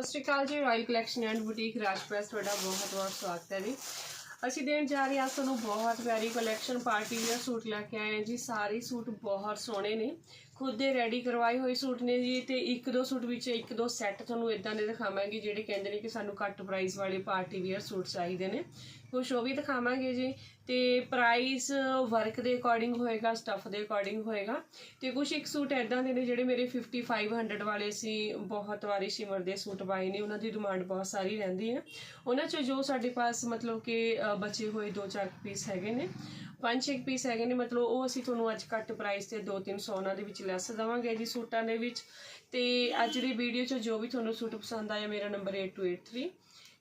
ਸਤਿ ਸ਼੍ਰੀ ਅਕਾਲ ਜੀ ਰਾਇਲ ਕਲੈਕਸ਼ਨ ਐਂਡ ਬੁਟੀਕ ਰਾਜਪ੍ਰੈਸ, ਤੁਹਾਡਾ ਬਹੁਤ ਬਹੁਤ ਸਵਾਗਤ ਹੈ ਜੀ। ਅਸੀਂ ਦੇਣ ਜਾ ਰਹੇ ਹਾਂ ਤੁਹਾਨੂੰ ਬਹੁਤ ਪਿਆਰੀ ਕਲੈਕਸ਼ਨ ਪਾਰਟੀ ਵੇਅਰ ਸੂਟ ਲੈ ਕੇ ਆਏ ਹਾਂ ਜੀ। ਸਾਰੇ ਸੂਟ ਬਹੁਤ ਸੋਹਣੇ ਨੇ। ਖੁਦ ਦੇ ਰੈਡੀ ਕਰਵਾਏ ਹੋਏ ਸੂਟ ਨੇ ਜੀ ਤੇ ਇੱਕ ਦੋ ਸੂਟ ਵਿੱਚ ਇੱਕ ਦੋ ਸੈੱਟ ਤੁਹਾਨੂੰ ਇਦਾਂ ਦੇ ਦਿਖਾਵਾਂਗੇ ਜਿਹੜੇ ਕਹਿੰਦੇ ਨੇ ਕਿ ਸਾਨੂੰ ਘੱਟ ਪ੍ਰਾਈਸ ਵਾਲੇ ਪਾਰਟੀ ਵੇਅਰ ਸੂਟ ਚਾਹੀਦੇ ਨੇ। ਕੁਛ ਉਹ ਵੀ ਦਿਖਾਵਾਂਗੇ ਜੀ। ਤੇ ਪ੍ਰਾਈਸ ਵਰਕ ਦੇ ਅਕੋਰਡਿੰਗ ਹੋਏਗਾ ਸਟਫ ਦੇ ਅਕੋਰਡਿੰਗ ਹੋਏਗਾ। ਤੇ ਕੁਝ ਇੱਕ ਸੂਟ ਐਦਾਂ ਦੇ ਨੇ ਜਿਹੜੇ ਮੇਰੇ 5500 ਵਾਲੇ ਸੀ। ਬਹੁਤ ਵਾਰੀ ਸ਼ਿਮਰ ਦੇ ਸੂਟ ਪਾਏ ਨੇ। ਉਹਨਾਂ ਦੀ ਡਿਮਾਂਡ ਬਹੁਤ ਸਾਰੀ ਰਹਿੰਦੀ ਹੈ। ਉਹਨਾਂ ਚੋਂ ਜੋ ਸਾਡੇ ਪਾਸ ਮਤਲਬ ਕਿ ਬਚੇ ਹੋਏ ਦੋ ਚਾਰ ਪੀਸ ਹੈਗੇ ਨੇ ਪੰਜ ਛੇ ਪੀਸ ਹੈਗੇ ਨੇ, ਮਤਲਬ ਉਹ ਅਸੀਂ ਤੁਹਾਨੂੰ ਅੱਜ ਘੱਟ ਪ੍ਰਾਈਸ ਤੇ 2-300 ਉਹਨਾਂ ਦੇ ਵਿੱਚ ਲੈਸ ਦੇਵਾਂਗੇ ਜੀ ਸੂਟਾਂ ਦੇ ਵਿੱਚ। ਤੇ ਅੱਜ ਦੀ ਵੀਡੀਓ 'ਚ ਜੋ ਵੀ ਤੁਹਾਨੂੰ ਸੂਟ ਪਸੰਦ ਆਇਆ, ਮੇਰਾ ਨੰਬਰ 8283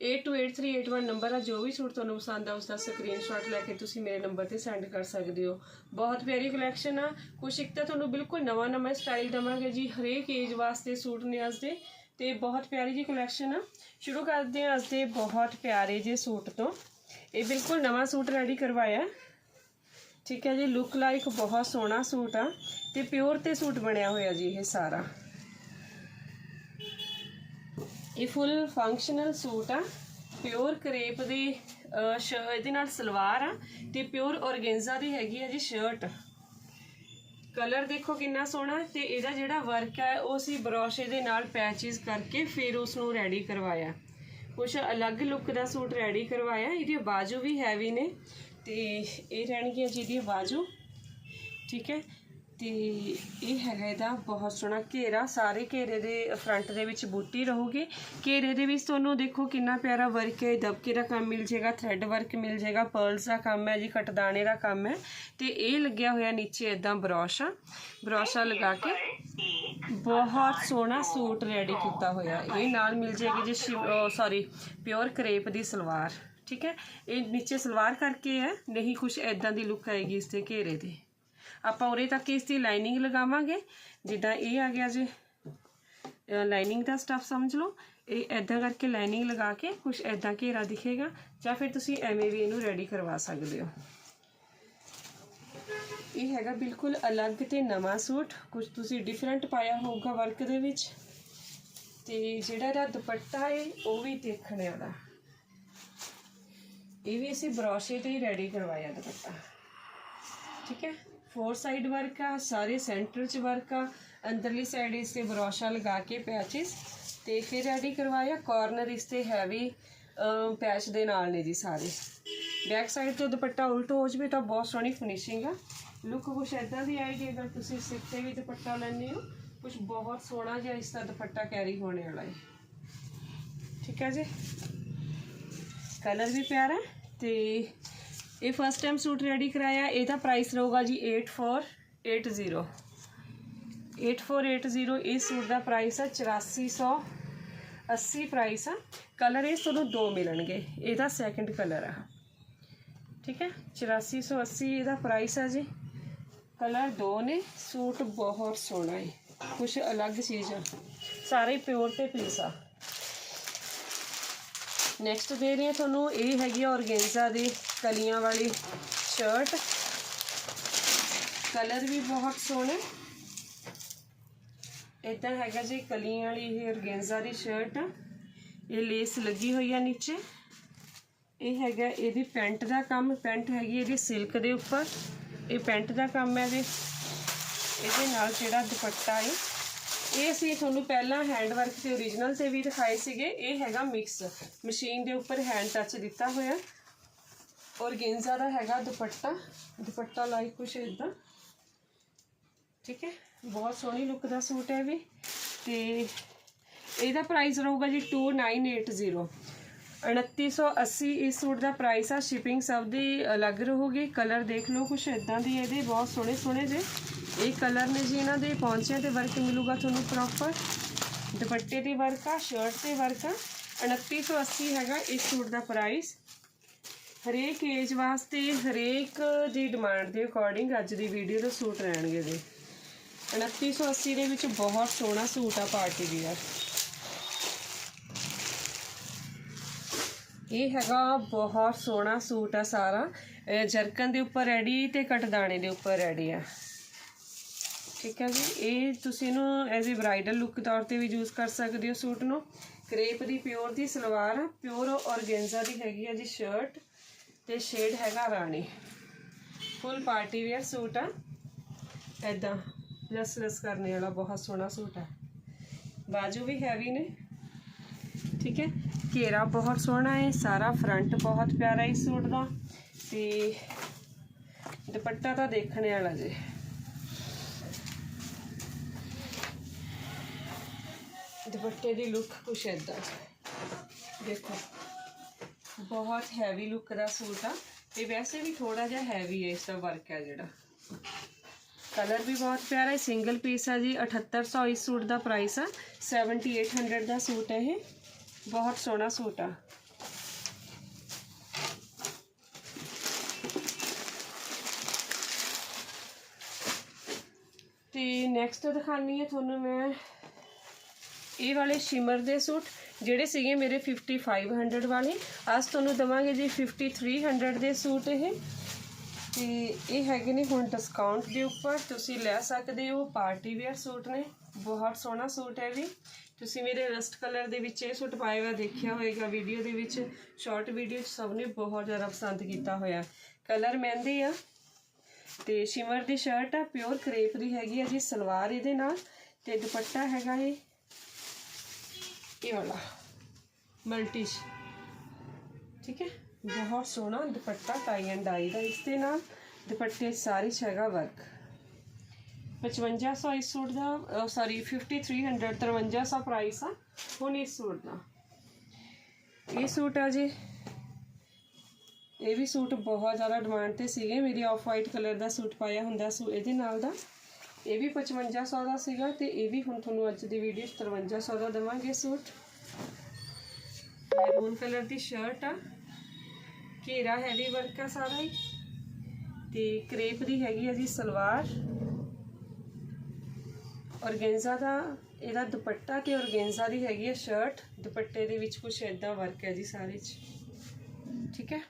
828381 ਨੰਬਰ ਆ, ਜੋ ਵੀ ਸੂਟ ਤੁਹਾਨੂੰ ਪਸੰਦ ਆ ਉਸ ਦਾ ਸਕਰੀਨਸ਼ਾਟ ਲੈ ਕੇ ਤੁਸੀਂ ਮੇਰੇ ਨੰਬਰ ਤੇ ਸੈਂਡ ਕਰ ਸਕਦੇ ਹੋ। ਬਹੁਤ ਪਿਆਰੀ ਕਲੈਕਸ਼ਨ ਆ। ਕੁਛ ਇੱਕ ਤਾਂ ਤੁਹਾਨੂੰ ਬਿਲਕੁਲ ਨਵਾਂ ਨਵਾਂ ਸਟਾਈਲ ਦਵਾਂਗੇ ਜੀ, ਹਰੇਕ ਏਜ ਵਾਸਤੇ ਸੂਟ ਨੇ ਅੱਜ ਦੇ, ਤੇ ਬਹੁਤ ਪਿਆਰੀ ਜੀ ਕਲੈਕਸ਼ਨ ਆ। ਸ਼ੁਰੂ ਕਰਦੇ ਹਾਂ ਅੱਜ ਦੇ ਬਹੁਤ ਪਿਆਰੇ ਜੇ ਸੂਟ ਤੋਂ। ਇਹ ਬਿਲਕੁਲ ਨਵਾਂ ਸੂਟ ਰੈਡੀ ਕਰਵਾਇਆ। ਠੀਕ ਹੈ ਜੀ ਲੁੱਕ ਲਾਈਕ ਬਹੁਤ ਸੋਹਣਾ ਸੂਟ ਆ, ਤੇ ਪਿਓਰ ਤੇ ਸੂਟ ਬਣਿਆ ਹੋਇਆ ਜੀ ਇਹ ਸਾਰਾ। ਇਹ ਫੁੱਲ ਫੰਕਸ਼ਨਲ ਸੂਟ ਆ। ਪਿਓਰ ਕਰੇਪ ਦੀ ਅਹ, ਇਹਦੇ ਨਾਲ ਸਲਵਾਰ ਆ ਤੇ ਪਿਓਰ ਔਰਗੈਂਜ਼ਾ ਦੀ ਹੈਗੀ ਆ ਜੀ ਸ਼ਰਟ ਕਲਰ ਦੇਖੋ ਕਿੰਨਾ ਸੋਹਣਾ ਤੇ ਇਹਦਾ ਜਿਹੜਾ ਵਰਕ ਹੈ ਉਹ ਅਸੀਂ ਬਰੋਸ਼ੇ ਦੇ ਨਾਲ ਪੈਚਸ ਕਰਕੇ ਫਿਰ ਉਸ ਨੂੰ ਰੈਡੀ ਕਰਵਾਇਆ। ਕੁਝ ਅਲੱਗ ਲੁੱਕ ਦਾ ਸੂਟ ਰੈਡੀ ਕਰਵਾਇਆ ਇਹਦੀ ਬਾਜੂ ਵੀ ਹੈਵੀ ਨੇ ਤੇ ਇਹ ਰਹਿਣਗੀਆਂ ਜੀ ਜਿਹਦੀ ਬਾਜੂ। ਠੀਕ ਹੈ? ਤੇ ਇਹ ਹੈਗਾ ਇਹਦਾ ਬਹੁਤ ਸੋਹਣਾ ਘੇਰਾ। ਸਾਰੇ ਘੇਰੇ ਦੇ ਫਰੰਟ ਦੇ ਵਿੱਚ ਬੂਟੀ ਰਹੂਗੀ। ਘੇਰੇ ਦੇ ਵਿੱਚ ਤੁਹਾਨੂੰ ਦੇਖੋ ਕਿੰਨਾ ਪਿਆਰਾ ਵਰਕ ਹੈ। ਦਬਕੇ ਦਾ ਕੰਮ ਮਿਲ ਜਾਏਗਾ ਥ੍ਰੈਡ ਵਰਕ ਮਿਲ ਜਾਏਗਾ ਪਰਲਸ ਦਾ ਕੰਮ ਹੈ ਜੀ, ਕਟਦਾਣੇ ਦਾ ਕੰਮ ਹੈ। ਤੇ ਇਹ ਲੱਗਿਆ ਹੋਇਆ ਨੀਚੇ ਇਦਾਂ ਬਰੋਸ਼ਾ ਬਰੋਸ਼ਾ ਲਗਾ ਕੇ। ਬਹੁਤ ਸੋਹਣਾ ਸੂਟ ਰੈਡੀ ਕੀਤਾ ਹੋਇਆ। ਇਹ ਨਾਲ ਮਿਲ ਜਾਏਗੀ ਜੀ ਸੌਰੀ ਪਿਓਰ ਕਰੇਪ ਦੀ ਸਲਵਾਰ, ਠੀਕ ਹੈ? ਇਹ ਨੀਚੇ ਸਲਵਾਰ ਕਰਕੇ ਹੈ। ਨਹੀਂ ਕੁਝ ਐਦਾਂ ਦੀ ਲੁੱਕ ਆਏਗੀ ਇਸ ਦੇ ਘੇਰੇ ਦੇ ਆਪਾਂ ਉਰੇ ਤੱਕ ਇਸ ਦੀ ਲਾਈਨਿੰਗ ਲਗਾਵਾਂਗੇ। ਜਿੱਦਾਂ ਇਹ ਆ ਗਿਆ ਜੀ। ਲਾਈਨਿੰਗ ਦਾ ਸਟਫ ਸਮਝ ਲਓ। ਇਹ ਐਦਾਂ ਕਰਕੇ ਲਾਈਨਿੰਗ ਲਗਾ ਕੇ ਕੁਝ ਐਦਾਂ ਘੇਰਾ ਦਿਖੇਗਾ, ਜਾਂ ਫਿਰ ਤੁਸੀਂ ਐਵੇਂ ਵੀ ਇਹਨੂੰ ਰੈਡੀ ਕਰਵਾ ਸਕਦੇ ਹੋ। ਇਹ ਹੈਗਾ ਬਿਲਕੁਲ ਅਲੱਗ ਤੇ ਨਵਾਂ ਸੂਟ। ਕੁਝ ਤੁਸੀਂ ਡਿਫਰੈਂਟ ਪਾਇਆ ਹੋਊਗਾ ਵਰਕ ਦੇ ਵਿੱਚ। ਤੇ ਜਿਹੜਾ ਇਹਦਾ ਦੁਪੱਟਾ ਹੈ ਉਹ ਵੀ ਦੇਖਣ ਵਾਲਾ। ਇਹ ਵੀ ਅਸੀਂ ਬਰੋਸ਼ੇ ਤੇ ਹੀ ਰੈਡੀ ਕਰਵਾਇਆ ਦੁਪੱਟਾ। ਠੀਕ ਹੈ? ਫੋਰ ਸਾਈਡ ਵਰਕ ਆ, ਸਾਰੇ ਸੈਂਟਰ 'ਚ ਵਰਕ ਆ, ਅੰਦਰਲੀ ਸਾਈਡ ਇਸ ਤੇ ਬਰੋਸ਼ਾ ਲਗਾ ਕੇ ਪੈਚਸ ਤੇ ਫਿਰ ਰੈਡੀ ਕਰਵਾਇਆ ਕਾਰਨਰ ਇਸ ਤੇ ਹੈਵੀ ਪੈਚ ਦੇ ਨਾਲ ਨੇ ਜੀ ਸਾਰੇ। ਬੈਕ ਸਾਈਡ ਤੋਂ ਦੁਪੱਟਾ ਉਲਟ ਹੋ ਜਵੇ ਤਾਂ ਬਹੁਤ ਸੋਹਣੀ ਫਿਨਿਸ਼ਿੰਗ ਆ। ਲੁੱਕ ਕੁਛ ਐਦਾਂ ਦੀ ਆਏਗੀ, ਅਗਰ ਤੁਸੀਂ ਸਿਰ ਤੇ ਵੀ ਦੁਪੱਟਾ ਲੈਂਦੇ ਹੋ, ਕੁਛ ਬਹੁਤ ਸੋਹਣਾ ਜਿਹਾ ਇਸ ਦਾ ਦੁਪੱਟਾ ਕੈਰੀ ਹੋਣੇ ਵਾਲਾ ਹੈ। ਠੀਕ ਹੈ ਜੀ? ਕਲਰ ਵੀ ਪਿਆਰਾ ਹੈ ਤੇ ਇਹ ਫਸਟ ਟਾਈਮ ਸੂਟ ਰੈਡੀ ਕਰਾਇਆ ਇਹਦਾ ਪ੍ਰਾਈਸ ਰਹੂਗਾ ਜੀ 8480 8480 ਇਸ ਸੂਟ ਦਾ ਪ੍ਰਾਈਸ ਆ ਹੈ 8480 ਪ੍ਰਾਈਸ ਆ। ਕਲਰ ਇਹ ਤੁਹਾਨੂੰ ਦੋ ਮਿਲਣਗੇ ਇਹਦਾ ਸੈਕੰਡ ਕਲਰ ਆ। ਠੀਕ ਹੈ 8480 ਇਹਦਾ ਪ੍ਰਾਈਸ ਆ ਜੀ। ਕਲਰ ਦੋ ਨੇ ਸੂਟ ਬਹੁਤ ਸੋਹਣਾ ਹੈ ਕੁਝ ਅਲੱਗ ਚੀਜ਼ ਆ। ਸਾਰੇ ਪਿਓਰ ਤੇ ਪੀਸ ਆ। ਨੈਕਸਟ ਦੇ ਰਹੀ ਹਾਂ ਤੁਹਾਨੂੰ, ਇਹ ਹੈਗੀ ਆ ਔਰਗੈਂਜ਼ਾ ਦੀ। ਕਲੀਆਂ ਵਾਲੀ ਸ਼ਰਟ ਕਲਰ ਵੀ ਬਹੁਤ ਸੋਹਣਾ। ਇਦਾਂ ਹੈਗਾ ਜੀ ਕਲੀਆਂ ਵਾਲੀ ਇਹ ਔਰਗੈਂਜ਼ਾ ਦੀ ਸ਼ਰਟ ਇਹ ਲੇਸ ਲੱਗੀ ਹੋਈ ਆ ਨੀਚੇ। ਇਹ ਹੈਗਾ ਇਹਦੀ ਪੈਂਟ ਦਾ ਕੰਮ। ਪੈਂਟ ਹੈਗੀ ਇਹਦੀ ਸਿਲਕ ਦੇ ਉੱਪਰ। ਇਹ ਪੈਂਟ ਦਾ ਕੰਮ ਹੈ ਇਹਦੇ। ਇਹਦੇ ਨਾਲ ਜਿਹੜਾ ਦੁਪੱਟਾ ਹੈ ਇਹ ਅਸੀਂ ਤੁਹਾਨੂੰ ਪਹਿਲਾਂ ਹੈਂਡ ਵਰਕ ਤੇ origignal ਤੇ ਵੀ ਦਿਖਾਏ ਸੀਗੇ। ਇਹ ਹੈਗਾ ਮਿਕਸ ਮਸ਼ੀਨ ਦੇ ਉੱਪਰ ਹੈਂਡ ਟੱਚ ਦਿੱਤਾ ਹੋਇਆ। ਔਰਗੈਂਜ਼ਾ ਦਾ ਹੈਗਾ ਦੁਪੱਟਾ ਦੁਪੱਟਾ ਲਾਈਕ ਕੁਛ ਇਦਾਂ ਠੀਕ ਹੈ? ਬਹੁਤ ਸੋਹਣੀ ਲੁੱਕ ਦਾ ਸੂਟ ਹੈ ਵੀ। ਤੇ ਇਹਦਾ ਪ੍ਰਾਈਸ ਰਹੂਗਾ ਜੀ 2980 2980 ਇਸ ਸੂਟ ਦਾ ਪ੍ਰਾਈਸ ਆ ਸ਼ਿਪਿੰਗ ਸਭ ਦੀ ਅਲੱਗ ਰਹੂਗੀ। ਕਲਰ ਦੇਖ ਲਓ ਕੁਛ ਇਦਾਂ ਦੀ ਇਹਦੇ, ਬਹੁਤ ਸੋਹਣੇ ਸੋਹਣੇ ਜੇ। ਇਹ ਕਲਰ ਨੇ ਜੀ ਇਹਨਾਂ ਦੇ ਪੌਂਚਿਆਂ ਤੇ ਵਰਕ ਮਿਲੂਗਾ ਤੁਹਾਨੂੰ ਪ੍ਰੋਪਰ ਦੁਪੱਟੇ ਤੇ ਵਰਕ ਆ ਸ਼ਰਟ ਤੇ ਵਰਕ ਆ। 2980 ਹੈਗਾ ਇਸ ਸੂਟ ਦਾ ਪ੍ਰਾਈਸ ਹਰੇਕ ਏਜ ਵਾਸਤੇ ਹਰੇਕ ਦੀ ਡਿਮਾਂਡ ਦੇ ਅਕੋਰਡਿੰਗ ਅੱਜ ਦੀ ਵੀਡੀਓ ਦੇ ਸੂਟ ਰਹਿਣਗੇ ਜੀ। 2980 ਦੇ ਵਿੱਚ ਬਹੁਤ ਸੋਹਣਾ ਸੂਟ ਆ ਪਾਰਟੀ ਵੀਅਰ। ਇਹ ਹੈਗਾ ਬਹੁਤ ਸੋਹਣਾ ਸੂਟ ਆ ਸਾਰਾ। ਇਹ ਜਰਕਨ ਦੇ ਉੱਪਰ ਰੈਡੀ ਤੇ ਕਟਦਾਣੇ ਦੇ ਉੱਪਰ ਰੈਡੀ ਆ। ਠੀਕ ਹੈ ਜੀ। ਇਹ ਤੁਸੀਂ ਇਹਨੂੰ ਐਜ਼ ਅ ਬ੍ਰਾਈਡਲ ਲੁੱਕ ਤੌਰ ਤੇ ਵੀ ਯੂਜ਼ ਕਰ ਸਕਦੇ ਹੋ ਸੂਟ ਨੂੰ। ਕ੍ਰੇਪ ਦੀ ਪਿਓਰ ਦੀ ਸਲਵਾਰ ਪਿਓਰ ਔਰਗੈਂਜ਼ਾ ਦੀ ਹੈਗੀ ਆ ਜੀ ਸ਼ਰਟ ਤੇ ਸ਼ੇਡ ਹੈਗਾ ਰਾਣੀ ਫੁੱਲ ਪਾਰਟੀ ਵੇਅਰ ਸੂਟ ਆ ਐਦਾਂ ਲੈਸ ਲੈਸ ਕਰਨੇ ਵਾਲਾ ਬਹੁਤ ਸੋਹਣਾ ਸੂਟ ਆ ਬਾਜੂ ਵੀ ਹੈਵੀ ਨੇ ਠੀਕ ਹੈ ਘੇਰਾ ਬਹੁਤ ਸੋਹਣਾ ਹੈ ਸਾਰਾ ਫਰੰਟ ਬਹੁਤ ਪਿਆਰਾ ਹੈ ਇਸ ਸੂਟ ਦਾ ਤੇ ਦੁਪੱਟਾ ਤਾਂ ਦੇਖਣੇ ਵਾਲਾ ਜੇ ਦੁਪੱਟੇ ਦੀ ਲੁੱਕ ਕੁਛ ਏਦਾਂ ਦੇਖੋ ਬਹੁਤ ਹੈਵੀ ਲੁੱਕ ਦਾ ਸੂਟ ਆ ਤੇ ਵੈਸੇ ਵੀ ਥੋੜਾ ਜਿਹਾ ਹੈਵੀ ਹੈ ਇਸ ਦਾ ਵਰਕ ਹੈ ਜਿਹੜਾ ਕਲਰ ਵੀ ਬਹੁਤ ਪਿਆਰਾ ਹੈ ਸਿੰਗਲ ਪੀਸ ਹੈ ਜੀ 7800 ਇਸ ਸੂਟ ਦਾ ਪ੍ਰਾਈਸ ਆ 7800 ਦਾ ਸੂਟ ਹੈ ਇਹ ਬਹੁਤ ਸੋਹਣਾ ਸੂਟ ਆ ਤੇ ਨੈਕਸਟ ਦਿਖਾਣੀ ਹੈ ਤੁਹਾਨੂੰ ਮੈਂ ਇਹ ਵਾਲੇ ਸ਼ਿਮਰ ਦੇ ਸੂਟ, ਜਿਹੜੇ ਸੀਗੇ ਮੇਰੇ 5500 ਵਾਲੇ। ਅੱਜ ਤੁਹਾਨੂੰ ਦਵਾਂਗੇ ਜੀ 5300 ਦੇ ਸੂਟ ਇਹ। ਤੇ ਇਹ ਹੈਗੇ ਨੇ ਹੁਣ ਡਿਸਕਾਊਂਟ ਦੇ ਉੱਪਰ। ਤੁਸੀਂ ਲੈ ਸਕਦੇ ਹੋ ਪਾਰਟੀ ਵੇਅਰ ਸੂਟ ਨੇ। ਬਹੁਤ ਸੋਹਣਾ ਸੂਟ ਹੈ ਵੀ। ਤੁਸੀਂ ਮੇਰੇ ਰਸਟ ਕਲਰ ਦੇ ਵਿੱਚ ਇਹ ਸੂਟ ਪਾਇਆ ਹੋਇਆ ਦੇਖਿਆ ਹੋਵੇਗਾ ਵੀਡੀਓ ਦੇ ਵਿੱਚ। ਸ਼ਾਰਟ ਵੀਡੀਓ 'ਚ ਸਭ ਨੇ ਬਹੁਤ ਜ਼ਿਆਦਾ ਪਸੰਦ ਕੀਤਾ ਹੋਇਆ। ਕਲਰ ਮਹਿੰਦੀ ਆ। ਤੇ ਸ਼ਿਮਰ ਦੀ ਸ਼ਰਟ ਆ ਪਿਓਰ ਕਰੇਪ ਦੀ ਹੈਗੀ ਆ ਜੀ, ਸਲਵਾਰ ਇਹਦੇ ਨਾਲ। ਤੇ ਦੁਪੱਟਾ ਹੈਗਾ ਇਹ। ਇਹ ਵਾਲਾ। ਮਲਟੀ ਠੀਕ ਹੈ? ਬਹੁਤ ਸੋਹਣਾ ਦੁਪੱਟਾ ਟਾਈ ਐਂਡ ਡਾਈ ਦਾ। ਇਸ ਦੇ ਨਾਲ ਦੁਪੱਟੇ ਸਾਰੀ ਚ ਹੈਗਾ ਵਰਕ 5500 ਇਸ ਸੂਟ ਦਾ ਸੌਰੀ 5300 5300 ਪ੍ਰਾਈਸ ਆ ਹੁਣ ਇਸ ਸੂਟ ਦਾ। ਇਹ ਸੂਟ ਆ ਜੀ। ਇਹ ਵੀ ਸੂਟ ਬਹੁਤ ਜ਼ਿਆਦਾ ਡਿਮਾਂਡ ਤੇ ਸੀਗੇ। ਮੇਰੀ ਆਫ ਵਾਈਟ ਕਲਰ ਦਾ ਸੂਟ ਪਾਇਆ ਹੁੰਦਾ ਸੂ, ਇਹਦੇ ਨਾਲ ਦਾ। ਇਹ ਵੀ 5500 ਦਾ ਸੀਗਾ ਤੇ ਇਹ ਵੀ ਹੁਣ ਤੁਹਾਨੂੰ ਅੱਜ ਦੀ ਵੀਡੀਓ 'ਚ 5300 ਦਾ ਦੇਵਾਂਗੇ ਸੂਟ। ਮੈਰੂਨ ਕਲਰ ਦੀ ਸ਼ਰਟ ਆ। ਘੇਰਾ ਹੈਵੀ ਵਰਕ ਆ ਸਾਰਾ ਹੀ। ਤੇ ਕਰੇਪ ਦੀ ਹੈਗੀ ਆ ਜੀ ਸਲਵਾਰ। ਔਰਗੈਂਜ਼ਾ ਦਾ, ਇਹਦਾ ਦੁਪੱਟਾ ਤੇ ਔਰਗੈਂਜ਼ਾ ਦੀ ਹੈਗੀ ਆ ਸ਼ਰਟ ਦੁਪੱਟੇ ਦੇ ਵਿੱਚ ਕੁਝ ਇਦਾਂ ਵਰਕ ਹੈ ਜੀ ਸਾਰੇ 'ਚ। ਠੀਕ ਹੈ?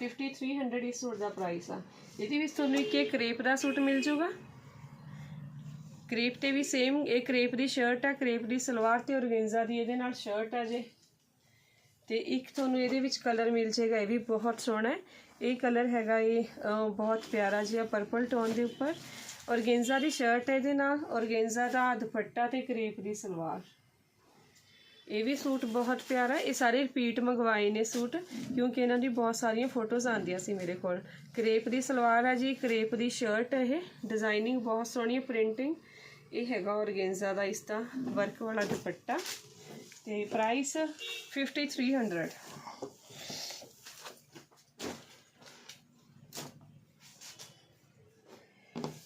5300 ਇਸ ਸੂਟ ਦਾ ਪ੍ਰਾਈਸ ਆ। ਇਹਦੇ ਵਿੱਚ ਤੁਹਾਨੂੰ ਇੱਕ ਇਹ ਕਰੇਪ ਦਾ ਸੂਟ ਮਿਲ ਜਾਊਗਾ। ਕਰੇਪ ਤੇ ਵੀ ਸੇਮ ਇਹ ਕਰੇਪ ਦੀ ਸ਼ਰਟ ਆ, ਕਰੇਪ ਦੀ ਸਲਵਾਰ ਤੇ ਔਰਗੈਂਜ਼ਾ ਦੀ ਇਹਦੇ ਨਾਲ ਸ਼ਰਟ ਆ ਜੇ। ਤੇ ਇੱਕ ਤੁਹਾਨੂੰ ਇਹਦੇ ਵਿੱਚ ਕਲਰ ਮਿਲ ਜਾਏਗਾ, ਇਹ ਵੀ ਬਹੁਤ ਸੋਹਣਾ ਹੈ। ਇਹ ਕਲਰ ਹੈਗਾ ਇਹ ਬਹੁਤ ਪਿਆਰਾ ਜਿਹਾ ਪਰਪਲ ਟੋਨ ਦੇ ਉੱਪਰ। ਔਰਗੈਂਜ਼ਾ ਦੀ ਸ਼ਰਟ ਹੈ ਇਹਦੇ ਨਾਲ, ਔਰਗੈਂਜ਼ਾ ਦਾ ਦੁਪੱਟਾ ਤੇ ਕਰੇਪ ਦੀ ਸਲਵਾਰ। ਇਹ ਵੀ ਸੂਟ ਬਹੁਤ ਪਿਆਰਾ ਇਹ ਸਾਰੇ ਰਿਪੀਟ ਮੰਗਵਾਏ ਨੇ ਸੂਟ, ਕਿਉਂਕਿ ਇਹਨਾਂ ਦੀ ਬਹੁਤ ਸਾਰੀਆਂ ਫੋਟੋਜ਼ ਆਉਂਦੀਆਂ ਸੀ ਮੇਰੇ ਕੋਲ। ਕਰੇਪ ਦੀ ਸਲਵਾਰ ਹੈ ਜੀ, ਕਰੇਪ ਦੀ ਸ਼ਰਟ ਹੈ ਇਹ। ਡਿਜ਼ਾਈਨਿੰਗ ਬਹੁਤ ਸੋਹਣੀ ਹੈ ਪ੍ਰਿੰਟਿੰਗ ਇਹ ਹੈਗਾ ਔਰਗੈਂਜ਼ਾ ਦਾ ਇਸ ਦਾ ਵਰਕ ਵਾਲਾ ਦੁਪੱਟਾ ਤੇ ਪ੍ਰਾਈਸ 5300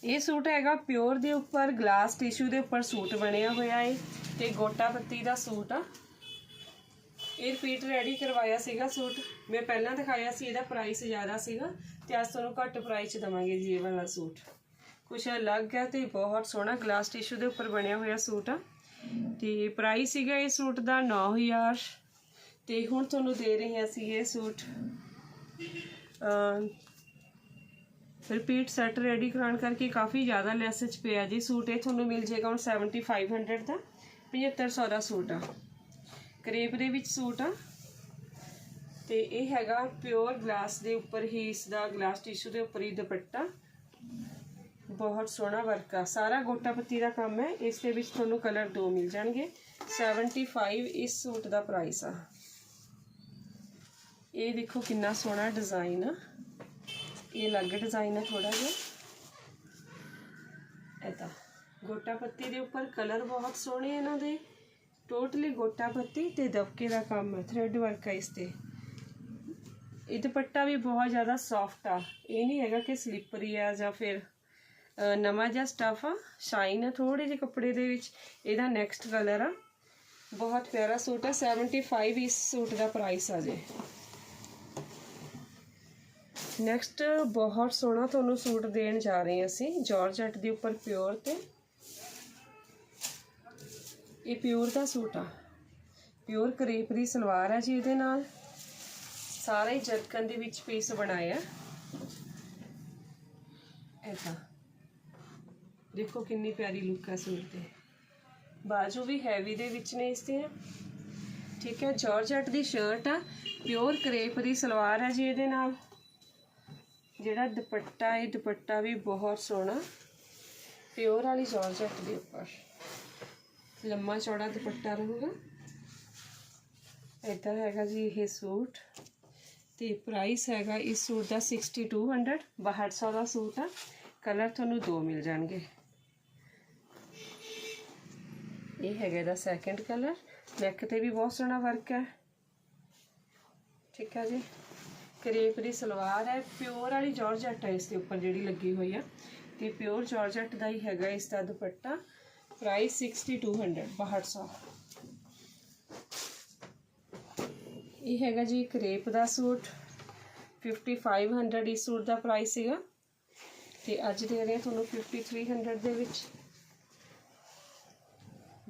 ਇਹ ਸੂਟ ਹੈਗਾ ਪਿਓਰ ਦੇ ਉੱਪਰ ਗਲਾਸ ਟਿਸ਼ੂ ਦੇ ਉੱਪਰ ਸੂਟ ਬਣਿਆ ਹੋਇਆ ਏ ਤੇ ਗੋਟਾ ਪੱਤੀ ਦਾ ਸੂਟ ਆ। ਇਹ ਰਿਪੀਟ ਰੈਡੀ ਕਰਵਾਇਆ ਸੀਗਾ ਸੂਟ। ਮੈਂ ਪਹਿਲਾਂ ਦਿਖਾਇਆ ਸੀ ਇਹਦਾ ਪ੍ਰਾਈਸ ਜ਼ਿਆਦਾ ਸੀਗਾ ਤੇ ਅੱਜ ਤੁਹਾਨੂੰ ਘੱਟ ਪ੍ਰਾਈਸ 'ਚ ਦਵਾਂਗੇ ਜੀ ਇਹ ਵਾਲਾ ਸੂਟ। ਕੁਛ ਅਲੱਗ ਹੈ ਤੇ ਬਹੁਤ ਸੋਹਣਾ ਗਲਾਸ ਟਿਸ਼ੂ ਦੇ ਉੱਪਰ ਬਣਿਆ ਹੋਇਆ ਸੂਟ ਆ। ਤੇ ਪ੍ਰਾਈਸ ਸੀਗਾ ਇਹ ਸੂਟ ਦਾ 9000 ਤੇ ਹੁਣ ਤੁਹਾਨੂੰ ਦੇ ਰਹੇ ਹਾਂ ਅਸੀਂ ਇਹ ਸੂਟ। ਰਿਪੀਟ ਸੈੱਟ ਰੈਡੀ ਕਰਾਉਣ ਕਰਕੇ ਕਾਫੀ ਜ਼ਿਆਦਾ ਲੈਸ ਚ ਪਿਆ ਜੀ ਸੂਟ। ਇਹ ਤੁਹਾਨੂੰ ਮਿਲ ਜਾਏਗਾ ਹੁਣ 7500 ਦਾ 7500 ਦਾ ਸੂਟ ਆ। ਕਰੇਪ ਦੇ ਵਿੱਚ ਸੂਟ ਆ। ਤੇ ਇਹ ਹੈਗਾ ਪਿਓਰ ਗਲਾਸ ਦੇ ਉੱਪਰ ਹੀ ਇਸ ਦਾ ਗਲਾਸ ਟਿਸ਼ੂ ਦੇ ਉੱਪਰ ਹੀ ਦੁਪੱਟਾ। ਬਹੁਤ ਸੋਹਣਾ ਵਰਕ ਆ। ਸਾਰਾ ਗੋਟਾ ਪੱਤੀ ਦਾ ਕੰਮ ਹੈ। ਇਸ ਦੇ ਵਿੱਚ ਤੁਹਾਨੂੰ ਕਲਰ ਦੋ ਮਿਲ ਜਾਣਗੇ। 75 ਇਸ ਸੂਟ ਦਾ ਪ੍ਰਾਈਸ ਆ। ਇਹ ਦੇਖੋ ਕਿੰਨਾ ਸੋਹਣਾ ਡਿਜ਼ਾਈਨ ਆ। ਇਹ ਅਲੱਗ ਡਿਜ਼ਾਈਨ ਆ ਥੋੜਾ ਜਿਹਾ। ਐਦਾ ਗੋਟਾ ਪੱਤੀ ਦੇ ਉੱਪਰ ਕਲਰ ਬਹੁਤ ਸੋਹਣੇ ਇਹਨਾਂ ਦੇ। ਟੋਟਲੀ ਗੋਟਾ ਪੱਤੀ ਤੇ ਦਬਕੇ ਦਾ ਕੰਮ ਹੈ ਥ੍ਰੈਡ ਵਰਕ ਹੈ ਇਸ ਤੇ। ਇਹ ਦੁਪੱਟਾ ਵੀ ਬਹੁਤ ਜ਼ਿਆਦਾ ਸੌਫਟ ਆ। ਇਹ ਨਹੀਂ ਹੈਗਾ ਕਿ ਸਲਿੱਪਰੀ ਆ ਜਾਂ ਫਿਰ ਨਵਾਂ ਜਿਹਾ ਸਟਫ ਆ। ਸ਼ਾਈਨ ਆ ਥੋੜੇ ਜਿਹੇ ਕੱਪੜੇ ਦੇ ਵਿੱਚ। ਇਹਦਾ ਨੈਕਸਟ ਕਲਰ ਆ। ਬਹੁਤ ਪਿਆਰਾ ਸੂਟ ਆ। 75 ਇਸ ਸੂਟ ਦਾ ਪ੍ਰਾਈਸ ਆ ਜੇ। ਨੈਕਸਟ ਬਹੁਤ ਸੋਹਣਾ ਤੁਹਾਨੂੰ ਸੂਟ ਦੇਣ ਜਾ ਰਹੇ ਹਾਂ ਅਸੀਂ। ਜਾਰਜਟ ਦੇ ਉੱਪਰ ਪਿਓਰ ਤੇ। ਇਹ ਪਿਓਰ ਦਾ ਸੂਟ ਆ। ਪਿਓਰ ਕਰੇਪ ਦੀ ਸਲਵਾਰ ਆ ਜੀ ਇਹਦੇ ਨਾਲ। ਸਾਰਾ ਹੀ ਜਰਕਨ ਦੇ ਵਿੱਚ ਪੀਸ ਬਣਾਇਆ ਐਦਾਂ ਦੇਖੋ ਕਿੰਨੀ ਪਿਆਰੀ ਲੁੱਕ ਆ ਸੂਟ ਤੇ ਬਾਜੂ ਵੀ ਹੈਵੀ ਦੇ ਵਿੱਚ ਨੇ ਇਸ ਤੇ। ਠੀਕ ਹੈ ਜਾਰਜਟ ਦੀ ਸ਼ਰਟ ਆ ਪਿਓਰ ਕਰੇਪ ਦੀ ਸਲਵਾਰ ਹੈ ਜੀ ਇਹਦੇ ਨਾਲ। ਜਿਹੜਾ ਦੁਪੱਟਾ, ਇਹ ਦੁਪੱਟਾ ਵੀ ਬਹੁਤ ਸੋਹਣਾ। ਪਿਓਰ ਵਾਲੀ ਜਾਰਜਟ ਦੇ ਉੱਪਰ। ਲੰਮਾ ਚੌੜਾ ਦੁਪੱਟਾ ਰਹੂਗਾ। ਇੱਧਰ ਹੈਗਾ ਜੀ ਇਹ ਸੂਟ। ਤੇ ਪ੍ਰਾਈਸ ਹੈਗਾ ਇਸ ਸੂਟ ਦਾ 6200 6200 ਦਾ ਸੂਟ ਆ। ਕਲਰ ਤੁਹਾਨੂੰ ਦੋ ਮਿਲ ਜਾਣਗੇ। ਇਹ ਹੈਗਾ ਦਾ ਸੈਕੰਡ ਕਲਰ ਨੈਕ ਤੇ ਵੀ ਬਹੁਤ ਸੋਹਣਾ ਵਰਕ ਹੈ। ਠੀਕ ਹੈ ਜੀ। ਕਰੇਪ ਦੀ ਸਲਵਾਰ ਹੈ। ਪਿਓਰ ਵਾਲੀ ਜਾਰਜਟ ਹੈ ਇਸ ਦੇ ਉੱਪਰ ਜਿਹੜੀ ਲੱਗੀ ਹੋਈ ਆ। ਤੇ ਪਿਓਰ ਜਾਰਜਟ ਦਾ ਹੀ ਹੈਗਾ ਇਸ ਦਾ ਦੁਪੱਟਾ ਪ੍ਰਾਈਸ 6200 6200 ਇਹ ਹੈਗਾ ਜੀ ਕਰੇਪ ਦਾ ਸੂਟ। 5500 ਇਸ ਸੂਟ ਦਾ ਪ੍ਰਾਈਸ ਸੀਗਾ। ਤੇ ਅੱਜ ਦੇ ਰਹੇ ਹਾਂ ਤੁਹਾਨੂੰ 5300 ਦੇ ਵਿੱਚ।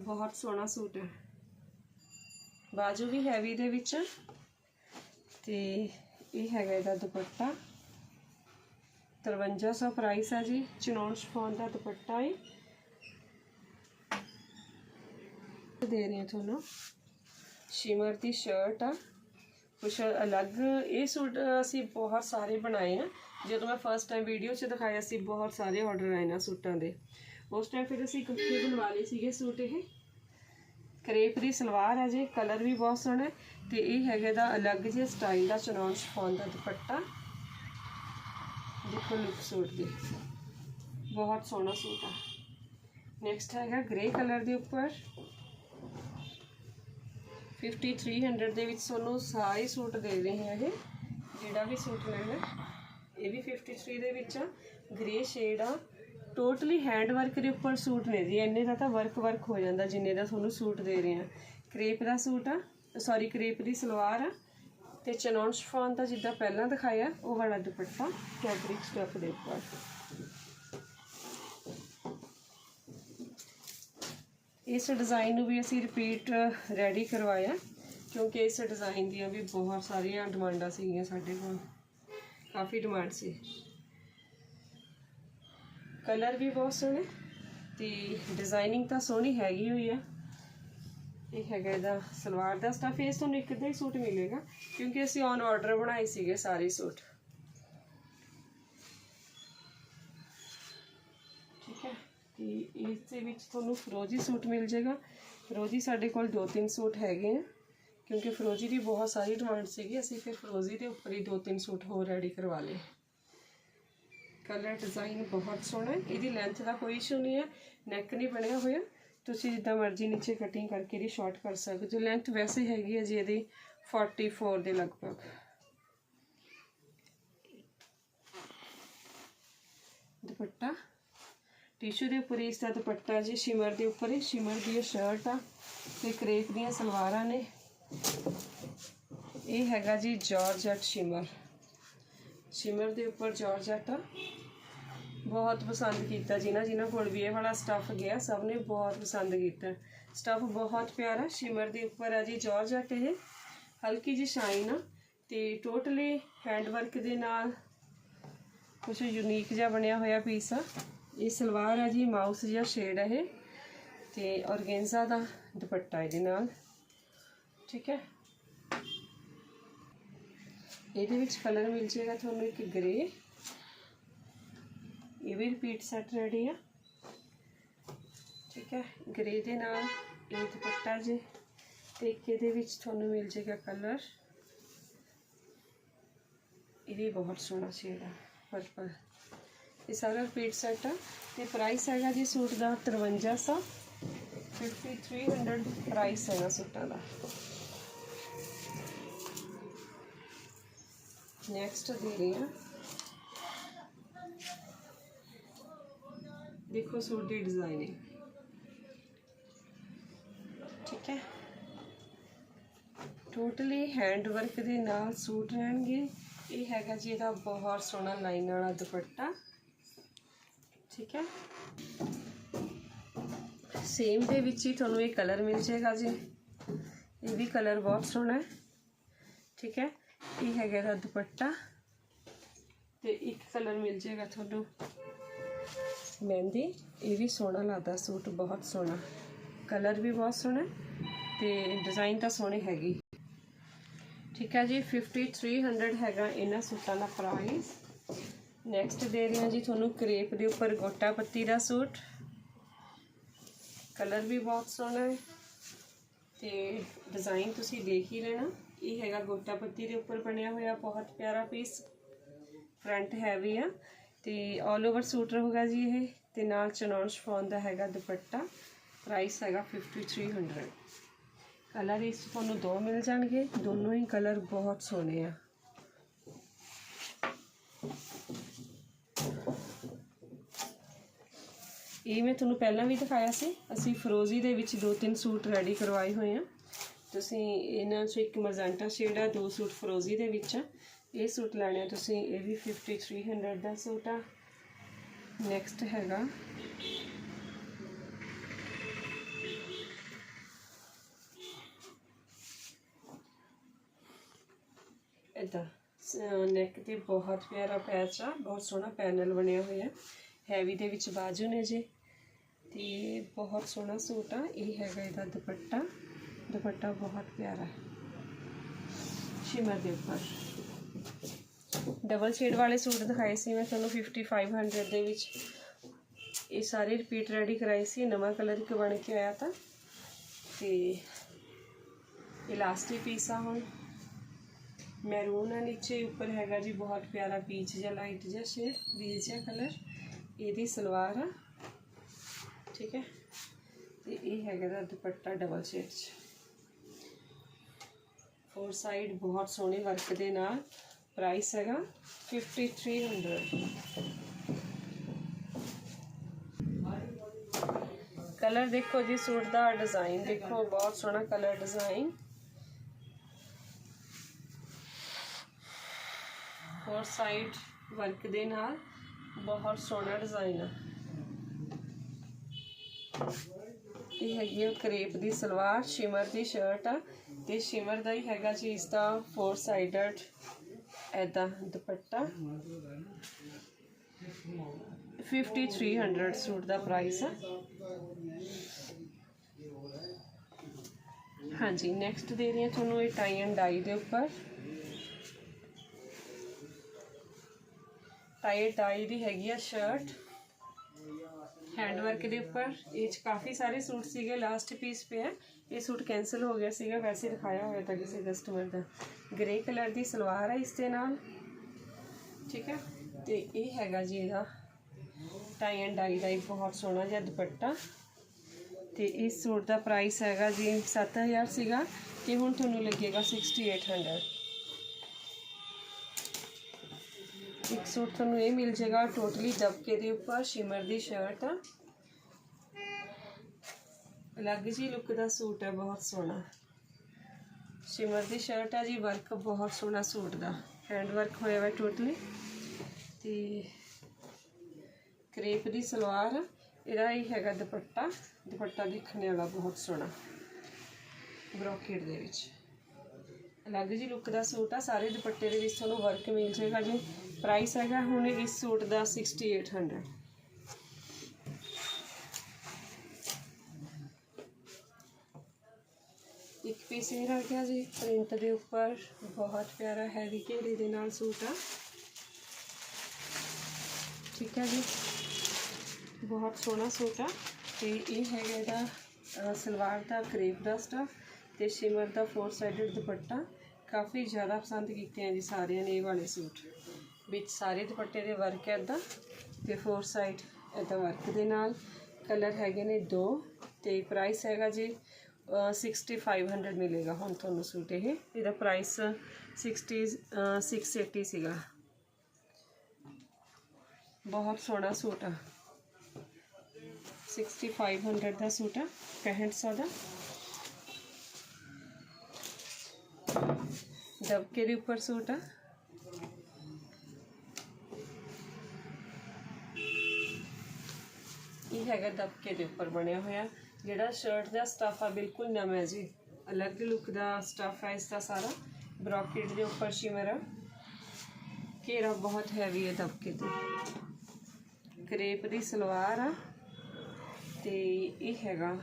ਬਹੁਤ ਸੋਹਣਾ ਸੂਟ ਹੈ। ਬਾਜੂ ਵੀ ਹੈਵੀ ਦੇ ਵਿੱਚ ਤੇ ਇਹ ਹੈਗਾ ਇਹਦਾ ਦੁਪੱਟਾ। 5300 ਪ੍ਰਾਈਸ ਆ ਜੀ। ਚਨੌਨ ਸ਼ਫੋਨ ਦਾ ਦੁਪੱਟਾ ਹੈ ਦੇ ਰਹੀ ਹਾਂ ਤੁਹਾਨੂੰ। ਸ਼ਿਮਰ ਦੀ ਸ਼ਰਟ ਆ। ਕੁਛ ਅਲੱਗ ਇਹ ਸੂਟ ਅਸੀਂ ਬਹੁਤ ਸਾਰੇ ਬਣਾਏ ਆ। ਜਦੋਂ ਮੈਂ ਫਸਟ ਟਾਈਮ ਵੀਡੀਓ 'ਚ ਦਿਖਾਇਆ ਸੀ, ਬਹੁਤ ਸਾਰੇ ਆਰਡਰ ਆਏ ਨਾ ਸੂਟਾਂ ਦੇ। ਉਸ ਟਾਈਮ ਫਿਰ ਅਸੀਂ ਇਕੱਠੇ ਬਣਵਾ ਲਏ ਸੀਗੇ ਸੂਟ ਇਹ। ਕਰੇਪ ਦੀ ਸਲਵਾਰ ਹੈ ਜੀ ਕਲਰ ਵੀ ਬਹੁਤ ਸੋਹਣਾ ਹੈ ਤੇ ਇਹ ਹੈਗਾ ਦਾ ਅਲੱਗ ਜਿਹਾ ਸਟਾਈਲ ਦਾ ਚਨੌਨ ਸ਼ਫੋਨ ਦਾ ਦੁਪੱਟਾ। ਦੇਖੋ ਲੁੱਕ ਸੂਟ ਦੀ। ਬਹੁਤ ਸੋਹਣਾ ਸੂਟ ਆ। ਨੈਕਸਟ ਹੈਗਾ ਗ੍ਰੇ ਕਲਰ ਦੇ ਉੱਪਰ। 5300 ਦੇ ਵਿੱਚ ਤੁਹਾਨੂੰ ਸਾਰੇ ਸੂਟ ਦੇ ਰਹੇ ਹਾਂ ਇਹ। ਜਿਹੜਾ ਵੀ ਸੂਟ ਲੈਣਾ, ਇਹ ਵੀ 53 ਦੇ ਵਿੱਚ ਆ। ਗ੍ਰੇ ਸ਼ੇਡ ਆ। ਟੋਟਲੀ ਹੈਂਡ ਵਰਕ ਦੇ ਉੱਪਰ ਸੂਟ ਨੇ ਜੀ, ਇੰਨੇ ਦਾ ਤਾਂ ਵਰਕ ਵਰਕ ਹੋ ਜਾਂਦਾ, ਜਿੰਨੇ ਦਾ ਤੁਹਾਨੂੰ ਸੂਟ ਦੇ ਰਹੇ ਆ ਕ੍ਰੇਪ ਦਾ ਸੂਟ ਆ ਸੌਰੀ ਕ੍ਰੇਪ ਦੀ ਸਲਵਾਰ ਆ, ਤੇ ਚਨੌਨ ਸ਼ਫਾਨ ਦਾ ਜਿੱਦਾਂ ਪਹਿਲਾਂ ਦਿਖਾਇਆ, ਉਹ ਵਾਲਾ ਦੁਪੱਟਾ ਫੈਬਰਿਕ ਸਟਫ ਦੇ ਉੱਪਰ। ਇਸ ਡਿਜ਼ਾਈਨ ਨੂੰ ਵੀ ਅਸੀਂ ਰਿਪੀਟ ਰੈਡੀ ਕਰਵਾਇਆ, ਕਿਉਂਕਿ ਇਸ ਡਿਜ਼ਾਈਨ ਦੀਆਂ ਵੀ ਬਹੁਤ ਸਾਰੀਆਂ ਡਿਮਾਂਡਾਂ ਸੀਗੀਆਂ ਸਾਡੇ ਕੋਲ। ਕਾਫੀ ਡਿਮਾਂਡ ਸੀ। ਕਲਰ ਵੀ ਬਹੁਤ ਸੋਹਣੇ ਤੇ ਡਿਜ਼ਾਈਨਿੰਗ ਤਾਂ ਸੋਹਣੀ ਹੈਗੀ ਹੋਈ ਆ। ਇਹ ਹੈਗਾ ਇਹਦਾ ਸਲਵਾਰ ਦਾ ਸਟਫ ਇਸ ਤੁਹਾਨੂੰ ਇੱਕ ਅੱਧਾ ਹੀ ਸੂਟ ਮਿਲੇਗਾ, ਕਿਉਂਕਿ ਅਸੀਂ ਔਨ ਆਰਡਰ ਬਣਾਏ ਸੀਗੇ ਸਾਰੇ ਸੂਟ। ਠੀਕ ਹੈ, ਤੇ ਇਸ ਦੇ ਵਿੱਚ ਤੁਹਾਨੂੰ ਫਰੋਜੀ ਸੂਟ ਮਿਲ ਜਾਏਗਾ। ਫਰੋਜੀ ਸਾਡੇ ਕੋਲ ਦੋ ਤਿੰਨ ਸੂਟ ਹੈਗੇ ਆ, ਕਿਉਂਕਿ ਫਰੋਜੀ ਦੀ ਬਹੁਤ ਸਾਰੀ ਡਿਮਾਂਡ ਸੀਗੀ, ਅਸੀਂ ਫਿਰ ਫਰੋਜੀ ਦੇ ਉੱਪਰ ਹੀ ਦੋ ਤਿੰਨ ਸੂਟ ਹੋਰ ਰੈਡੀ ਕਰਵਾ ਲਏ। ਕਲਰ ਡਿਜ਼ਾਈਨ ਬਹੁਤ ਸੋਹਣਾ ਹੈ। ਇਹਦੀ ਲੈਂਥ ਦਾ ਕੋਈ ਇਸ਼ੂ ਨਹੀਂ ਹੈ। ਨੈਕ ਨਹੀਂ ਬਣਿਆ ਹੋਇਆ। ਤੁਸੀਂ ਜਿੱਦਾਂ ਮਰਜ਼ੀ ਨੀਚੇ ਕਟਿੰਗ ਕਰਕੇ ਇਹਦੀ ਸ਼ਾਰਟ ਕਰ ਸਕਦੇ ਹੋ। ਲੈਂਥ ਵੈਸੇ ਹੈਗੀ ਹੈ ਜੀ ਇਹਦੀ 44 ਦੇ ਲਗਭਗ। ਦੁਪੱਟਾ। ਟਿਸ਼ੂ ਦੇ ਉੱਪਰ ਇਸ ਦਾ ਦੁਪੱਟਾ ਜੀ ਸ਼ਿਮਰ ਦੇ ਉੱਪਰ ਹੀ। ਸ਼ਿਮਰ ਦੀ ਇਹ ਸ਼ਰਟ ਆ ਤੇ ਕਰੇਪ ਦੀਆਂ ਸਲਵਾਰਾਂ ਨੇ। ਇਹ ਹੈਗਾ ਜੀ ਜਾਰਜਟ ਸ਼ਿਮਰ ਸ਼ਿਮਰ ਦੇ ਉੱਪਰ ਜਾਰਜਟ ਆ ਬਹੁਤ ਪਸੰਦ ਕੀਤਾ ਜਿਨ੍ਹਾਂ ਜਿਨ੍ਹਾਂ ਕੋਲ ਵੀ ਇਹ ਵਾਲਾ ਸਟੱਫ ਗਿਆ, ਸਭ ਨੇ ਬਹੁਤ ਪਸੰਦ ਕੀਤਾ। ਸਟੱਫ ਬਹੁਤ ਪਿਆਰਾ, ਸ਼ਿਮਰ ਦੇ ਉੱਪਰ ਆ ਜੀ ਜਾਰਜਟ ਇਹ। ਹਲਕੀ ਜੀ ਸ਼ਾਈਨ ਆ ਤੇ ਟੋਟਲੀ ਹੈਂਡ ਵਰਕ ਦੇ ਨਾਲ ਕੁਝ ਯੂਨੀਕ ਜਿਹਾ ਬਣਿਆ ਹੋਇਆ ਪੀਸ ਆ। ਇਹ ਸਲਵਾਰ ਆ ਜੀ, ਮਾਊਸ ਜਿਹਾ ਸ਼ੇਡ ਹੈ ਇਹ ਤੇ ਔਰਗੈਂਜ਼ਾ ਦਾ ਦੁਪੱਟਾ ਇਹਦੇ ਨਾਲ। ਠੀਕ ਹੈ। ਇਹਦੇ ਵਿੱਚ ਕਲਰ ਮਿਲ ਜਾਏਗਾ ਤੁਹਾਨੂੰ ਇੱਕ ਗ੍ਰੇ। ਇਹ ਵੀ ਰਿਪੀਟ ਸੈੱਟ ਰੈਡੀ ਆ। ਠੀਕ ਹੈ, ਗ੍ਰੇ ਦੇ ਨਾਲ ਇਹ ਦੁਪੱਟਾ ਜੀ ਤੇ ਇੱਕ ਇਹਦੇ ਵਿੱਚ ਤੁਹਾਨੂੰ ਮਿਲ ਜਾਏਗਾ ਕਲਰ। ਇਹ ਵੀ ਬਹੁਤ ਸੋਹਣਾ ਸ਼ੇਡ ਆ ਪਰਪਲ ਇਹ ਸਾਰਾ ਰਿਪੀਟ ਸੈੱਟ ਆ ਤੇ ਪ੍ਰਾਈਸ ਹੈਗਾ ਜੀ ਸੂਟ ਦਾ 5300 5300 ਪ੍ਰਾਈਸ ਹੈਗਾ ਸੂਟਾਂ ਦਾ। ਨੈਕਸਟ ਦੇ ਰਹੀ ਹਾਂ ਦੇਖੋ ਸੂਟ ਦੀ ਡਿਜ਼ਾਈਨਿੰਗ ਠੀਕ ਹੈ। ਟੋਟਲੀ ਹੈਂਡ ਵਰਕ ਦੇ ਨਾਲ ਸੂਟ ਰਹਿਣਗੇ। ਇਹ ਹੈਗਾ ਜੀ ਇਹਦਾ ਬਹੁਤ ਸੋਹਣਾ ਲਾਈਨ ਵਾਲਾ ਦੁਪੱਟਾ। ਠੀਕ ਹੈ। ਸੇਮ ਦੇ ਵਿੱਚ ਹੀ ਤੁਹਾਨੂੰ ਇਹ ਕਲਰ ਮਿਲ ਜਾਏਗਾ ਜੀ। ਇਹ ਵੀ ਕਲਰ ਬਹੁਤ ਸੋਹਣਾ ਹੈ। ਠੀਕ ਹੈ। ਇਹ ਹੈਗਾ ਇਹਦਾ ਦੁਪੱਟਾ? ਤੇ ਇੱਕ ਕਲਰ ਮਿਲ ਜਾਏਗਾ ਤੁਹਾਨੂੰ। ਮਹਿੰਦੀ ਇਹ ਵੀ ਸੋਹਣਾ ਲੱਗਦਾ ਸੂਟ ਬਹੁਤ ਸੋਹਣਾ। ਕਲਰ ਵੀ ਬਹੁਤ ਸੋਹਣਾ ਤੇ ਡਿਜ਼ਾਈਨ ਤਾਂ ਸੋਹਣੇ ਹੈਗੇ। ਠੀਕ ਹੈ ਜੀ 5300 ਹੈਗਾ ਇਹਨਾਂ ਸੂਟਾਂ ਦਾ ਪ੍ਰਾਈਸ ਨੈਕਸਟ ਦੇ ਰਹੀ ਹਾਂ ਜੀ ਤੁਹਾਨੂੰ ਕਰੇਪ ਦੇ ਉੱਪਰ ਗੋਟਾ ਪੱਤੀ ਦਾ ਸੂਟ। ਕਲਰ ਵੀ ਬਹੁਤ ਸੋਹਣਾ ਹੈ ਤੇ ਡਿਜ਼ਾਈਨ ਤੁਸੀਂ ਦੇਖ ਹੀ ਲੈਣਾ। ਇਹ ਹੈਗਾ, ਗੋਟਾ ਪੱਤੀ ਦੇ ਉੱਪਰ ਬਣਿਆ ਹੋਇਆ ਬਹੁਤ ਪਿਆਰਾ ਪੀਸ ਫਰੰਟ ਹੈਵੀ ਆ ਤੇ 올 ਓਵਰ ਸੂਟ ਰਹੂਗਾ ਜੀ ਇਹ ਤੇ ਨਾਲ ਚਨੌਨ ਸ਼ਫੋਨ ਦਾ ਹੈਗਾ ਦੁਪੱਟਾ ਪ੍ਰਾਈਸ ਹੈਗਾ 5300 ਕਲਰ ਇਸ ਤੁਹਾਨੂੰ ਦੋ ਮਿਲ ਜਾਣਗੇ, ਦੋਨੋਂ ਹੀ ਕਲਰ ਬਹੁਤ ਸੋਹਣੇ ਆ। ਇਹ ਮੈਂ ਤੁਹਾਨੂੰ ਪਹਿਲਾਂ ਵੀ ਦਿਖਾਇਆ ਸੀ, ਅਸੀਂ ਫਰੋਜ਼ੀ ਦੇ ਵਿੱਚ ਦੋ ਤਿੰਨ ਸੂਟ ਰੈਡੀ ਕਰਵਾਏ ਹੋਏ ਆ। ਤੁਸੀਂ ਇਹਨਾਂ 'ਚੋਂ ਇੱਕ ਮਜ਼ੰਟਾ ਸ਼ੇਡ ਆ, ਦੋ ਸੂਟ ਫਰੋਜ਼ੀ ਦੇ ਵਿੱਚ ਆ। ਇਹ ਸੂਟ ਲੈਣੇ ਆ ਤੁਸੀਂ, ਇਹ ਵੀ 5300 ਦਾ ਸੂਟ ਆ। ਨੈਕਸਟ ਹੈਗਾ। ਇਦਾਂ ਨੈਕ ਤੇ ਬਹੁਤ ਪਿਆਰਾ ਪੈਚ ਆ, ਬਹੁਤ ਸੋਹਣਾ ਪੈਨਲ ਬਣਿਆ ਹੋਇਆ। ਹੈਵੀ ਦੇ ਵਿੱਚ ਬਾਜੂ ਨੇ ਜੀ। ਤੇ ਬਹੁਤ ਸੋਹਣਾ ਸੂਟ ਆ। ਇਹ ਹੈਗਾ ਇਹਦਾ ਦੁਪੱਟਾ। ਦੁਪੱਟਾ ਬਹੁਤ ਪਿਆਰਾ ਸ਼ਿਮਰ ਦੇ ਉੱਪਰ। ਡਬਲ ਸ਼ੇਡ ਵਾਲੇ ਸੂਟ ਦਿਖਾਏ ਸੀ ਮੈਂ ਤੁਹਾਨੂੰ 5500 ਦੇ ਵਿੱਚ। ਇਹ ਸਾਰੇ ਰਿਪੀਟ ਰੈਡੀ ਕਰਾਈ ਸੀ, ਨਵਾਂ ਕਲਰ ਇੱਕ ਬਣ ਕੇ ਆਇਆ ਤਾਂ। ਤੇ ਇਲਾਸਟਿਕ ਪੀਸ ਆ ਹੁਣ। ਮੈਰੂਨ ਆ ਨੀਚੇ, ਉੱਪਰ ਹੈਗਾ ਜੀ ਬਹੁਤ ਪਿਆਰਾ ਪੀਚ ਜਿਹਾ ਲਾਈਟ ਜਿਹਾ ਸ਼ੇਡ ਬੀਜ ਜਿਹਾ ਕਲਰ ਇਹਦੀ ਸਲਵਾਰ ਆ। ਠੀਕ ਹੈ। ਤੇ ਇਹ ਹੈਗਾ ਦਾ ਦੁਪੱਟਾ ਡਬਲ ਸ਼ੇਡ ਚ। ਫੋਰ ਸਾਈਡ ਬਹੁਤ ਸੋਹਣੇ ਵਰਕ ਦੇ ਨਾਲ ਪ੍ਰਾਈਸ ਹੈਗਾ 5300 ਕਲਰ ਦੇਖੋ ਜੀ, ਸੂਟ ਦਾ ਡਿਜ਼ਾਈਨ ਦੇਖੋ, ਬਹੁਤ ਸੋਹਣਾ colour design four side work ਦੇ ਨਾਲ ਬਹੁਤ ਸੋਹਣਾ ਡਿਜ਼ਾਈਨ ਆ। ਇਹ ਹੈਗੀ ਆ ਕਰੇਪ ਦੀ ਸਲਵਾਰ ਸ਼ਿਮਰ ਦੀ ਸ਼ਰਟ ਆ। ਤੇ ਸ਼ਿਮਰ ਦਾ ਹੀ ਹੈਗਾ ਜੀ ਇਸ ਦਾ ਫੋਰ ਸਾਈਡਡ ਐਦਾ ਦੁਪੱਟਾ। 5300 ਸੂਟ ਦਾ ਪ੍ਰਾਈਸ ਆ। ਹਾਂਜੀ ਨੈਕਸਟ ਦੇ ਰਹੀ ਹਾਂ ਤੁਹਾਨੂੰ ਇਹ ਟਾਈ ਐਂਡ ਡਾਈ ਦੇ ਉੱਪਰ। ਟਾਈ ਡਾਈ ਦੀ ਹੈਗੀ ਆ ਸ਼ਰਟ ਹੈਂਡ ਵਰਕ ਦੇ ਉੱਪਰ। ਇਹ ਚ ਕਾਫੀ ਸਾਰੇ ਸੂਟ ਸੀਗੇ। ਲਾਸਟ ਪੀਸ ਪਿਆ। ਇਹ ਸੂਟ ਕੈਨਸਲ ਹੋ ਗਿਆ ਸੀਗਾ। ਵੈਸੇ ਦਿਖਾਇਆ ਹੋਇਆ ਤਾਂ ਕਿਸੇ ਕਸਟਮਰ ਦਾ। ਗ੍ਰੇ ਕਲਰ ਦੀ ਸਲਵਾਰ ਹੈ ਇਸ ਦੇ ਨਾਲ। ਠੀਕ ਹੈ? ਤੇ ਇਹ ਹੈਗਾ ਜੀ ਇਹਦਾ। ਟਾਈ ਐਂਡ ਡਾਈ ਦਾ ਬਹੁਤ ਸੋਹਣਾ ਜਿਹਾ ਦੁਪੱਟਾ। ਤੇ ਇਸ ਸੂਟ ਦਾ ਪ੍ਰਾਈਸ ਹੈਗਾ ਜੀ 7000 ਸੀਗਾ। ਤੇ ਹੁਣ ਤੁਹਾਨੂੰ ਲੱਗੇਗਾ 6800 ਇੱਕ ਸੂਟ ਤੁਹਾਨੂੰ ਇਹ ਮਿਲ ਜਾਏਗਾ ਟੋਟਲੀ ਦਬਕੇ ਦੇ ਉੱਪਰ ਸ਼ਿਮਰ ਦੀ ਸ਼ਰਟ ਆ ਅਲੱਗ ਜੀ ਲੁੱਕ ਦਾ ਸੂਟ ਹੈ, ਬਹੁਤ ਸੋਹਣਾ। ਸ਼ਿਮਰ ਦੀ ਸ਼ਰਟ ਆ ਜੀ ਵਰਕ ਬਹੁਤ ਸੋਹਣਾ ਸੂਟ ਦਾ। ਹੈਂਡ ਵਰਕ ਹੋਇਆ ਹੋਇਆ ਟੋਟਲੀ ਤੇ ਕਰੇਪ ਦੀ ਸਲਵਾਰ, ਇਹਦਾ ਹੀ ਹੈਗਾ ਦੁਪੱਟਾ। ਦੁਪੱਟਾ ਦੇਖਣ ਵਾਲਾ ਬਹੁਤ ਸੋਹਣਾ। ਬਰੋਕੇਡ ਦੇ ਵਿੱਚ। ਅਲੱਗ ਜੀ ਲੁੱਕ ਦਾ ਸੂਟ ਆ, ਸਾਰੇ ਦੁਪੱਟੇ ਦੇ ਵਿੱਚ ਤੁਹਾਨੂੰ ਵਰਕ ਮਿਲ ਜਾਏਗਾ ਜੀ। ਪ੍ਰਾਈਸ ਹੈਗਾ ਹੁਣ ਇਸ ਸੂਟ ਦਾ 6800 ਇੱਕ ਪੀਸ ਇਹ ਰਹਿ ਗਿਆ ਜੀ ਪ੍ਰਿੰਟ ਦੇ ਉੱਪਰ। ਬਹੁਤ ਪਿਆਰਾ ਹੈਵੀ ਘੇਰੇ ਦੇ ਨਾਲ ਸੂਟ ਆ। ਠੀਕ ਹੈ ਜੀ। ਬਹੁਤ ਸੋਹਣਾ ਸੂਟ ਆ। ਤੇ ਇਹ ਹੈਗਾ ਇਹਦਾ ਸਲਵਾਰ ਦਾ ਕਰੇਪ ਦਾ ਸਟਫ ਤੇ ਸ਼ਿਮਰ ਦਾ ਫੋਰ ਸਾਈਡਡ ਦੁਪੱਟਾ ਕਾਫੀ ਜ਼ਿਆਦਾ ਪਸੰਦ ਕੀਤੇ ਆ ਜੀ ਸਾਰਿਆਂ ਨੇ ਇਹ ਵਾਲੇ ਸੂਟ। ਵਿੱਚ ਸਾਰੇ ਦੁਪੱਟੇ ਦੇ ਵਰਕ ਹੈ ਇੱਦਾਂ ਤੇ ਫੋਰ ਸਾਈਡ ਇੱਦਾਂ ਵਰਕ ਦੇ ਨਾਲ। ਕਲਰ ਹੈਗੇ ਨੇ ਦੋ ਤੇ ਪ੍ਰਾਈਸ ਹੈਗਾ ਜੀ ਅ, 6500 ਮਿਲੇਗਾ ਹੁਣ ਤੁਹਾਨੂੰ ਸੂਟ ਇਹ। ਇਹਦਾ ਪ੍ਰਾਈਸ 60 ਅ, 680 ਸੀਗਾ। ਬਹੁਤ ਸੋਹਣਾ ਸੂਟ ਆ। 6500 ਦਾ ਸੂਟ ਆ 6500 ਦਾ। ਦਬਕੇ ਦੇ ਉੱਪਰ ਸੂਟ ਆ ਇਹ ਹੈਗਾ ਦਬਕੇ ਦੇ ਉੱਪਰ ਬਣਿਆ ਹੋਇਆ ਜਿਹੜਾ ਸ਼ਰਟ ਦਾ ਸਟਫ ਆ ਬਿਲਕੁਲ ਨਵਾਂ ਹੈ ਜੀ ਅਲੱਗ ਲੁੱਕ ਦਾ ਸਟਫ ਹੈ ਇਸ ਦਾ ਸਾਰਾ ਬ੍ਰੋਕੇਡ ਦੇ ਉੱਪਰ ਸ਼ਿਮਰ ਘੇਰਾ ਬਹੁਤ ਹੈਵੀ ਹੈ ਦਬਕੇ ਤੇ ਕਰੇਪ ਦੀ ਸਲਵਾਰ ਆ ਤੇ ਇਹ ਹੈਗਾ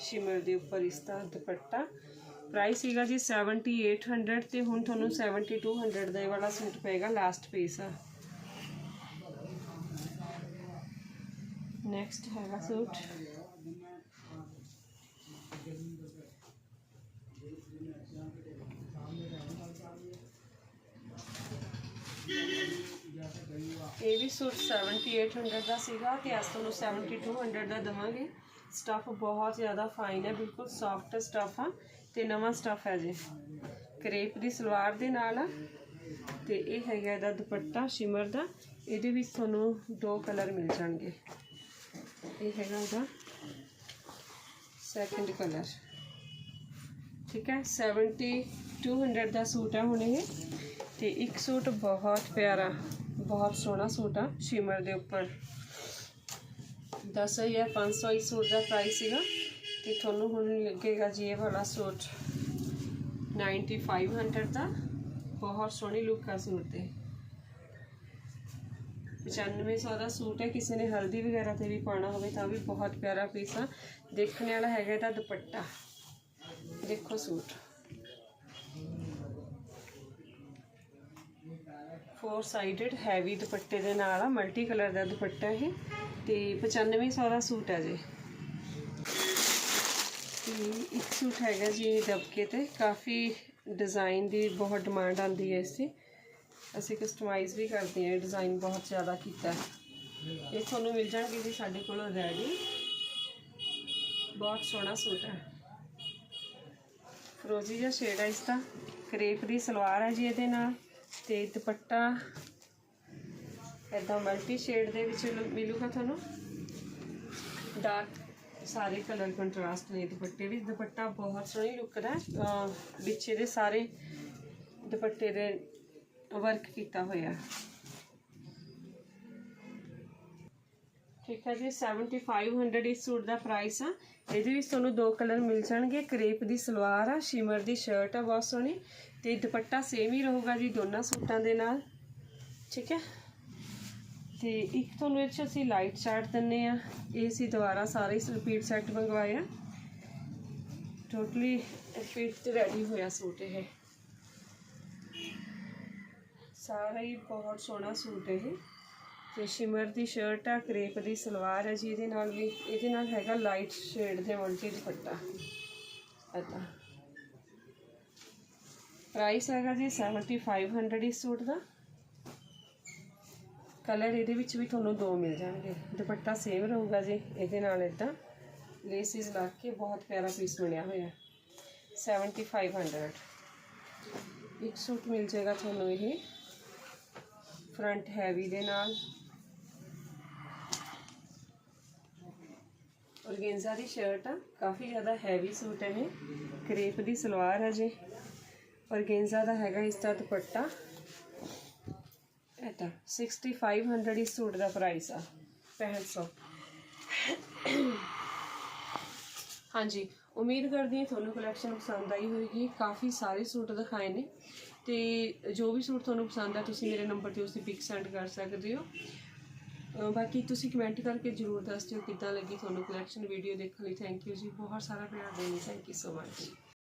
ਸ਼ਿਮਰ ਦੇ ਉੱਪਰ ਇਸ ਦਾ ਦੁਪੱਟਾ ਪ੍ਰਾਈਸ ਸੀਗਾ ਜੀ 7800 ਤੇ ਹੁਣ ਤੁਹਾਨੂੰ 7200 ਦਾ ਇਹ ਵਾਲਾ ਸੂਟ ਪਏਗਾ ਲਾਸਟ ਪੀਸ ਆ ਨੈਕਸਟ ਹੈਗਾ ਸੂਟ ਇਹ ਵੀ ਸੂਟ 7800 ਦਾ ਸੀਗਾ ਤੇ ਅੱਜ ਤੁਹਾਨੂੰ 7200 ਦਾ ਦਵਾਂਗੇ ਸਟਫ ਬਹੁਤ ਜ਼ਿਆਦਾ ਫਾਈਨ ਹੈ ਬਿਲਕੁਲ ਸੌਫਟ ਸਟਫ ਆ ਤੇ ਨਵਾਂ ਸਟਫ ਹੈ ਜੀ। ਕਰੇਪ ਦੀ ਸਲਵਾਰ ਦੇ ਨਾਲ ਆ। ਤੇ ਇਹ ਹੈਗਾ ਇਹਦਾ ਦੁਪੱਟਾ ਸ਼ਿਮਰ ਦਾ। ਇਹਦੇ ਵਿੱਚ ਤੁਹਾਨੂੰ ਦੋ ਕਲਰ ਮਿਲ ਜਾਣਗੇ। ਇਹ ਹੈਗਾ ਉਹਦਾ ਸੈਕੰਡ ਕਲਰ ਠੀਕ ਹੈ 7200 ਦਾ ਸੂਟ ਆ ਹੁਣ ਇਹ। ਤੇ ਇੱਕ ਸੂਟ ਬਹੁਤ ਪਿਆਰਾ, ਬਹੁਤ ਸੋਹਣਾ ਸੂਟ ਆ ਸ਼ਿਮਰ ਦੇ ਉੱਪਰ। 10500 ਇਸ ਸੂਟ ਦਾ ਪ੍ਰਾਈਸ ਸੀਗਾ। ਤੇ ਤੁਹਾਨੂੰ ਹੁਣ ਲੱਗੇਗਾ ਜੀ ਇਹ ਵਾਲਾ ਸੂਟ। 9500 ਦਾ। ਬਹੁਤ ਸੋਹਣੀ ਲੁੱਕ ਆ ਸੂਟ ਤੇ। 9500 ਦਾ ਸੂਟ ਹੈ। ਕਿਸੇ ਨੇ ਹਲਦੀ ਵਗੈਰਾ ਤੇ ਵੀ ਪਾਣਾ ਹੋਵੇ ਤਾਂ ਵੀ ਬਹੁਤ ਪਿਆਰਾ ਪੀਸ ਆ। ਦੇਖਣ ਵਾਲਾ ਹੈਗਾ ਇਹਦਾ ਦੁਪੱਟਾ। ਦੇਖੋ ਸੂਟ। ਫੋਰ ਸਾਈਡਡ ਹੈਵੀ ਦੁਪੱਟੇ ਦੇ ਨਾਲ ਆ। ਮਲਟੀ ਕਲਰ ਦਾ ਦੁਪੱਟਾ ਇਹ। ਤੇ 9500 ਦਾ ਸੂਟ ਹੈ ਜੀ। ਤੇ ਇੱਕ ਸੂਟ ਹੈਗਾ ਜੀ ਦਬਕੇ ਤੇ। ਕਾਫੀ ਡਿਜ਼ਾਈਨ ਦੀ ਬਹੁਤ ਡਿਮਾਂਡ ਆਉਂਦੀ ਹੈ ਇਸ ਤੇ ਅਸੀਂ ਕਸਟਮਾਈਜ਼ ਵੀ ਕਰਦੇ ਹਾਂ ਡਿਜ਼ਾਈਨ ਬਹੁਤ ਜ਼ਿਆਦਾ ਕੀਤਾ। ਇਹ ਤੁਹਾਨੂੰ ਮਿਲ ਜਾਣਗੇ ਜੀ ਸਾਡੇ ਕੋਲ ਰੈਡੀ ਬਹੁਤ ਸੋਹਣਾ ਸੂਟ ਹੈ। ਫਰੋਜ਼ੀ ਜਿਹਾ ਸ਼ੇਡ ਹੈ ਇਸ ਦਾ। ਕਰੇਪ ਦੀ ਸਲਵਾਰ ਹੈ ਜੀ ਇਹਦੇ ਨਾਲ ਤੇ ਦੁਪੱਟਾ। ਇਦਾਂ ਮਲਟੀ ਸ਼ੇਡ ਦੇ ਵਿੱਚ ਮਿਲੂਗਾ ਤੁਹਾਨੂੰ। ਡਾਰਕ ਸਾਰੇ ਕਲਰ ਕੰਟਰਾਸਟ ਨੇ ਦੁਪੱਟੇ ਵਿੱਚ ਦੁਪੱਟਾ ਬਹੁਤ ਸੋਹਣੀ ਲੁੱਕ ਦਾ। ਹੈ। ਅਹ ਸਾਰੇ ਦੁਪੱਟੇ ਦੇ ਵਰਕ ਕੀਤਾ ਹੋਇਆ। ਠੀਕ ਹੈ ਜੀ 7500 ਇਸ ਸੂਟ ਦਾ ਪ੍ਰਾਈਸ ਆ। ਇਹਦੇ ਵਿੱਚ ਤੁਹਾਨੂੰ ਦੋ ਕਲਰ ਮਿਲ ਜਾਣਗੇ। ਕਰੇਪ ਦੀ ਸਲਵਾਰ ਆ ਸ਼ਿਮਰ ਦੀ ਸ਼ਰਟ ਆ, ਬਹੁਤ ਸੋਹਣੀ। ਤੇ ਦੁਪੱਟਾ ਸੇਮ ਹੀ ਰਹੂਗਾ ਜੀ, ਦੋਨਾਂ ਸੂਟਾਂ ਦੇ ਨਾਲ। ਠੀਕ ਹੈ। ਤੇ ਇੱਕ ਤੁਹਾਨੂੰ ਇਹ 'ਚ ਅਸੀਂ ਲਾਈਟ ਚਾਰਟ ਦਿੰਨੇ ਆ। ਇਹ ਅਸੀਂ ਦੁਬਾਰਾ ਸਾਰੇ ਰਿਪੀਟ ਸੈੱਟ ਮੰਗਵਾਏ ਆ। ਟੋਟਲੀ ਰਿਪੀਟ ਤੇ ਰੈਡੀ ਹੋਇਆ ਸੂਟ ਇਹ। ਸਾਰਾ ਹੀ ਬਹੁਤ ਸੋਹਣਾ ਸੂਟ ਇਹ। ਤੇ ਸ਼ਿਮਰ ਦੀ ਸ਼ਰਟ ਆ ਕਰੇਪ ਦੀ ਸਲਵਾਰ ਹੈ ਜੀ, ਇਹਦੇ ਨਾਲ ਵੀ, ਇਹਦੇ ਨਾਲ ਹੈਗਾ ਲਾਈਟ ਸ਼ੇਡ ਦੇ ਮਲਟੀ ਦੁਪੱਟਾ। ਇਦਾਂ ਪ੍ਰਾਈਸ ਹੈਗਾ ਜੀ 7500 ਇਸ ਸੂਟ ਦਾ। ਕਲਰ ਇਹਦੇ ਵਿੱਚ ਵੀ ਤੁਹਾਨੂੰ ਦੋ ਮਿਲ ਜਾਣਗੇ। ਦੁਪੱਟਾ ਸੇਮ ਰਹੂਗਾ ਜੀ, ਇਹਦੇ ਨਾਲ ਇਦਾਂ ਲੇਸਿਸ ਲਾ ਕੇ ਬਹੁਤ ਪਿਆਰਾ ਪੀਸ ਬਣਿਆ ਹੋਇਆ। 7500 ਇੱਕ ਸੂਟ ਮਿਲ ਜਾਏਗਾ ਤੁਹਾਨੂੰ ਇਹ। ਫਰੰਟ ਹੈਵੀ ਦੇ ਨਾਲ। ਔਰਗੇਂਜ਼ਾ ਦੀ ਸ਼ਰਟ ਆ, ਕਾਫੀ ਜ਼ਿਆਦਾ ਹੈਵੀ ਸੂਟ ਹੈ ਇਹ। ਕਰੇਪ ਦੀ ਸਲਵਾਰ ਹੈ ਜੀ। ਔਰਗੇਂਜ਼ਾ ਦਾ ਹੈਗਾ ਇਸ ਦਾ ਦੁਪੱਟਾ। ਇਹ ਤਾਂ 6500 ਇਸ ਸੂਟ ਦਾ ਪ੍ਰਾਈਸ ਆ। 6500 ਹਾਂਜੀ, ਉਮੀਦ ਕਰਦੀ ਹਾਂ ਤੁਹਾਨੂੰ ਕਲੈਕਸ਼ਨ ਪਸੰਦ ਆਈ ਹੋਵੇਗੀ। ਕਾਫੀ ਸਾਰੇ ਸੂਟ ਦਿਖਾਏ ਨੇ। ਤੇ ਜੋ ਵੀ ਸੂਟ ਤੁਹਾਨੂੰ ਪਸੰਦ ਆ, ਤੁਸੀਂ ਮੇਰੇ ਨੰਬਰ ਤੇ ਉਸ ਦੀ ਪਿਕ ਸੈਂਡ ਕਰ ਸਕਦੇ ਹੋ। ਬਾਕੀ ਤੁਸੀਂ ਕਮੈਂਟ ਕਰਕੇ ਜਰੂਰ ਦੱਸ ਦਿਓ ਕਿੱਦਾਂ ਲੱਗੀ ਤੁਹਾਨੂੰ ਕਲੈਕਸ਼ਨ ਵੀਡੀਓ ਦੇਖਣ ਲਈ। ਥੈਂਕ ਯੂ ਜੀ। ਬਹੁਤ ਸਾਰਾ ਪਿਆਰ ਦੇਣ। ਲਈ ਥੈਂਕ ਯੂ ਸੋ ਮਚ